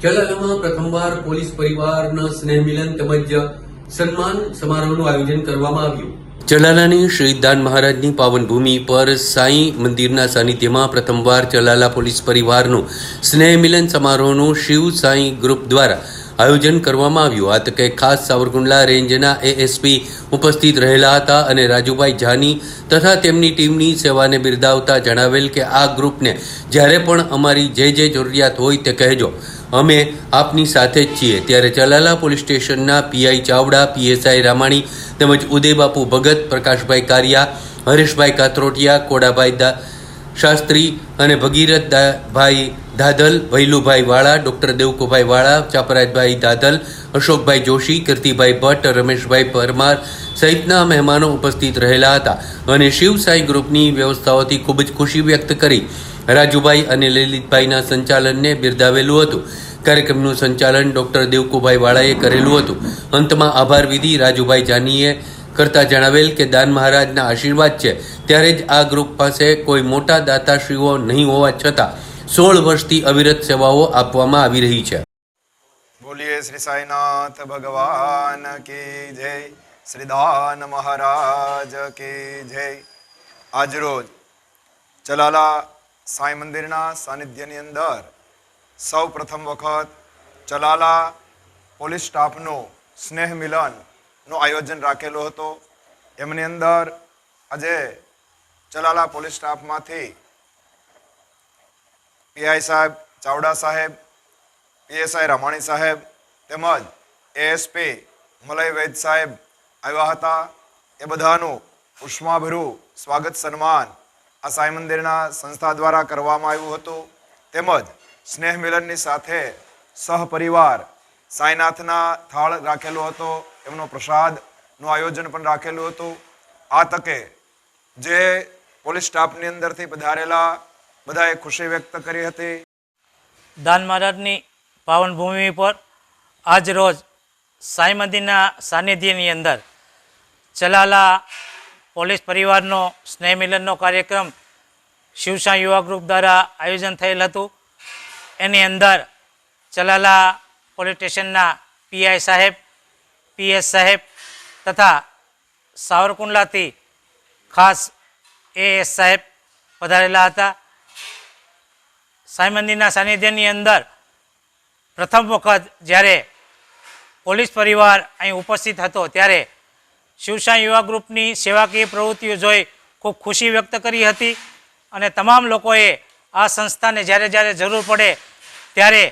ચલાલામાં પ્રથમવાર પોલીસ પરિવારના સ્નેહ મિલન તેમજ સન્માન સમારોહનું આયોજન કરવામાં આવ્યું. ચલાલાની શ્રી દાન મહારાજની પાવનભૂમિ પર સાંઈ મંદિરના સાનિધ્યમાં પ્રથમવાર ચલાલા પોલીસ પરિવારનું સ્નેહ મિલન સમારોહનું શિવ સાંઈ ગ્રુપ દ્વારા આયોજન કરવામાં આવ્યું. આ તકે ખાસ સાવરકુંડલા રેન્જના એએસપી ઉપસ્થિત રહેલા હતા અને રાજુભાઈ જાની તથા તેમની ટીમની સેવાને બિરદાવતા જણાવેલ કે આ ગ્રુપને જ્યારે પણ અમારી જે જે જરૂરિયાત હોય તે કહેજો. અમે આપની સાથે જ છીએ. ત્યારે ચલાલા પોલીસ સ્ટેશનના પીઆઈ ચાવડા, પીએસઆઈ રામાણી તેમજ ઉદયબાપુ ભગત, પ્રકાશભાઈ કારિયા, હરેશભાઈ કાત્રોટિયા, કોડાભાઈ દા શાસ્ત્રી અને ભગીરથ ભાઈ દાદલ ભૈલુભાઈ વાળા, ડૉક્ટર દેવકુભાઈ વાળા, ચાપરાજભાઈ દાદલ અશોકભાઈ જોશી, કીર્તિભાઈ ભટ્ટ, રમેશભાઈ પરમાર સહિતના મહેમાનો ઉપસ્થિત રહેલા હતા. અને શિવસાઈ ગ્રુપની વ્યવસ્થાઓથી ખૂબ જ ખુશી વ્યક્ત કરી. રાજુભાઈ અને લલિતભાઈના સંચાલનને બિરદાવેલું હતું. કાર્યક્રમનું સંચાલન ડૉક્ટર દેવકુભાઈ વાળાએ કરેલું હતું. અંતમાં આભાર વિધિ રાજુભાઈ જાનીએ કરતા જણાવેલ કે દાન મહારાજના આશીર્વાદ છે. ત્યારે જ આ ગ્રુપ પાસે કોઈ મોટા દાતાશ્રીઓ નહીં હોવા છતાં સોળ વર્ષથી અવિરત સેવાઓ આપવામાં આવી રહી છે. બોલીએ શ્રી સાઈનાથ ભગવાન કી જય, શ્રી દાન મહારાજ કી જય. આજરોજ ચલાલા સાંઈ મંદિરના સાનિધ્યની અંદર સૌ પ્રથમ વખત ચલાલા પોલીસ સ્ટાફનું સ્નેહ મિલનનું આયોજન રાખેલું હતું. એમની અંદર આજે ચલાલા પોલીસ સ્ટાફમાંથી પીઆઈ સાહેબ ચાવડા સાહેબ, પીએસઆઈ રમાણી સાહેબ તેમજ એએસપી મલય વૈદ સાહેબ આવ્યા હતા. એ બધાનું ઉષ્માભર્યું સ્વાગત સન્માન આ સાંઈ મંદિરના સંસ્થા દ્વારા કરવામાં આવ્યું હતું. તેમજ સ્નેહ મિલનની સાથે સહપરિવાર સાંઈનાથના થાળ રાખેલો હતો. એમનો પ્રસાદનું આયોજન પણ રાખેલું હતું. આ તકે જે પોલીસ સ્ટાફની અંદરથી પધારેલા બધાએ ખુશી વ્યક્ત કરી હતી. દાન મહારાજની પાવન ભૂમિ પર આજ રોજ સાંઈ મંદિરના સાનિધ્યની અંદર ચલાલા પોલીસ પરિવારનો સ્નેહ મિલનનો કાર્યક્રમ શિવસા યુવા ગ્રુપ દ્વારા આયોજન થયેલ હતું. એની અંદર ચલાલા પોલીસ સ્ટેશનના પીઆઈ સાહેબ, પીએસ સાહેબ તથા સાવરકુંડલાથી ખાસ એએસ સાહેબ પધારેલા હતા. સાંઈ મંદિરના સાનિધ્યની અંદર પ્રથમ વખત જ્યારે પોલીસ પરિવાર અહીં ઉપસ્થિત હતો ત્યારે શિવસાઈ યુવા ગ્રુપની સેવાકીય પ્રવૃત્તિઓ જોઈ ખૂબ ખુશી વ્યક્ત કરી હતી. અને તમામ લોકોએ આ સંસ્થાને જ્યારે જ્યારે જરૂર પડે ત્યારે